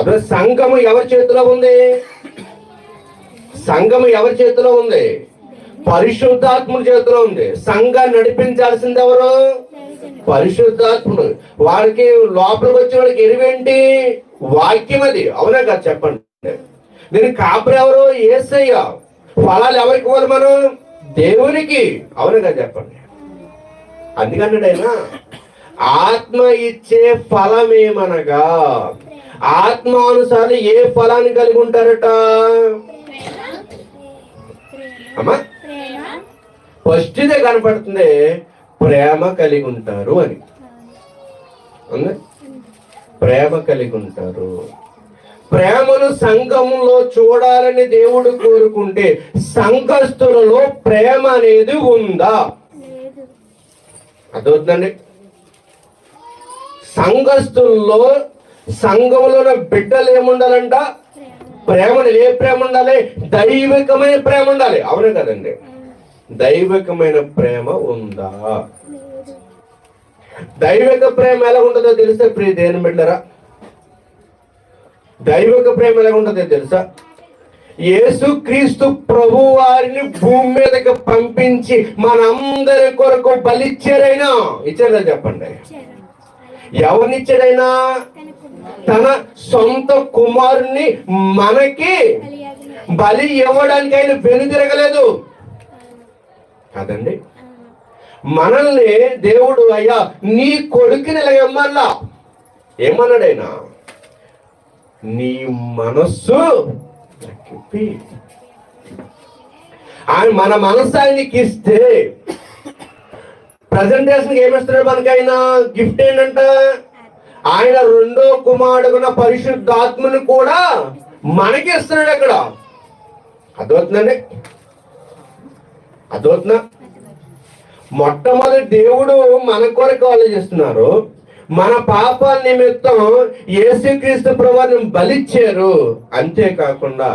అసలు సంఘము ఎవరి చేతిలో ఉంది? సంఘము ఎవరి చేతిలో ఉంది? పరిశుద్ధాత్ముడి చేతిలో ఉంది. సంఘాన్ని నడిపించాల్సింది ఎవరు? పరిశుద్ధాత్ముడు. వారికి లోపలికి వచ్చిన వాడికి ఎరువేంటి? వాక్యం అది. అవునా కదా? చెప్పండి. దీనికి కాపురు ఎవరు? ఏసయ్య. ఫలాలు ఎవరికి పోదు మనం? దేవునికి. అవునా కదా? చెప్పండి. అందుకన్నాడు ఆయన ఆత్మ ఇచ్చే ఫలమేమనగా ఆత్మానుసారి ఏ ఫలాన్ని కలిగి ఉంటారట? అమ్మా? ఫస్ట్ ఇదే కనపడుతుంది. ప్రేమ కలిగి ఉంటారు అని. ప్రేమ కలిగి ఉంటారు. ప్రేమను సంఘంలో చూడాలని దేవుడు కోరుకుంటే సంఘస్థులలో ప్రేమ అనేది ఉందా? అర్థమవుతుందండి? సంఘస్థుల్లో సంఘంలో బిడ్డలు ఏముండాలంట? ప్రేమ ఏ ప్రేమ ఉండాలి? దైవికమైన ప్రేమ ఉండాలి. అవునే కదండి. దైవికమైన ప్రేమ ఉందా? దైవిక ప్రేమ ఎలా ఉంటుందో తెలిస్తే ప్రియ దేని బిడ్డరా? దైవిక ప్రేమ ఎలా ఉంటుందో తెలుసా? యేసు క్రీస్తు ప్రభు వారిని భూమి మీదకి పంపించి మనందరి కొరకు బలిచ్చారైనా ఇచ్చారా చెప్పండి. ఎవరినిచ్చాడైనా తన సొంత కుమారుని మనకి బలి ఇవ్వడానికి ఆయన వెనుదిరగలేదు కదండి. మనల్ని దేవుడు అయ్యా నీ కొడుకుని ఇమ్మన్నా ఏమన్నాడైనా? నీ మనస్సు. ఆయన మన మనస్సు ఆయనకి ఇస్తే ప్రజెంటేషన్ ఏమిస్తున్నాడు మనకైనా గిఫ్ట్ ఏంటంట? ఆయన రెండో కుమారుడున పరిశుద్ధాత్మను కూడా మనకి ఇస్తున్నాడు అక్కడ. అర్థమవుతుందండి? అర్థమవుతుందా? మొట్టమొదటి దేవుడు మన కొరకు ఆలోచిస్తున్నారు. మన పాపాల నిమిత్తం యేసుక్రీస్తు ప్రభావం బలిచ్చారు అంతేకాకుండా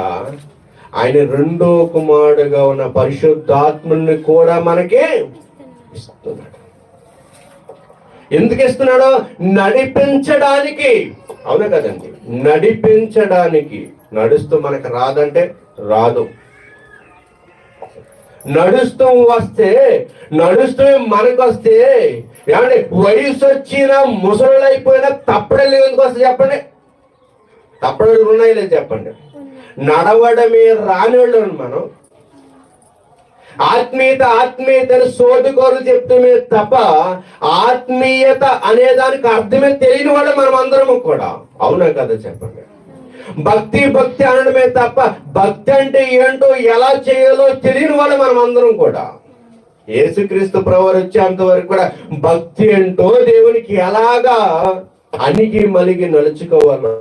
ఆయన రెండో కుమారుడుగా ఉన్న పరిశుద్ధాత్ముని కూడా మనకి ఇస్తున్నాడు ఎందుకు ఇస్తున్నాడో నడిపించడానికి. అవునా కదండి? నడిపించడానికి. నడుస్తూ మనకు రాదంటే రాదు. నడుస్తూ వస్తే నడుస్తూ మనకు వస్తే ఏమంటే వయసు వచ్చిన ముసలు అయిపోయినా తప్పడలు ఎందుకు వస్తే చెప్పండి. తప్పడలు ఉన్నాయి లేదు చెప్పండి. నడవడమే రాని వాళ్ళు మనం. ఆత్మీయత ఆత్మీయతను సోదుకోరు చెప్తమే తప్ప ఆత్మీయత అనే దానికి అర్థమే తెలియని వాళ్ళు మనం అందరము కూడా. అవునా కదా చెప్పండి. భక్తి భక్తి అనడమే తప్ప భక్తి అంటే ఏంటో ఎలా చేయాలో తెలియని వాళ్ళు మనం అందరం కూడా. యేసుక్రీస్తు ప్రవర్ వచ్చేంత వరకు కూడా భక్తి ఏంటో దేవునికి ఎలాగా అణిగి మలిగి నడుచుకోవాలో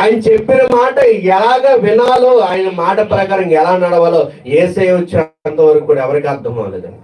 ఆయన చెప్పిన మాట ఎలాగ వినాలో ఆయన మాట ప్రకారం ఎలా నడవాలో ఏసై వచ్చేంత వరకు కూడా ఎవరికి అర్థం అవ్వలేదండి.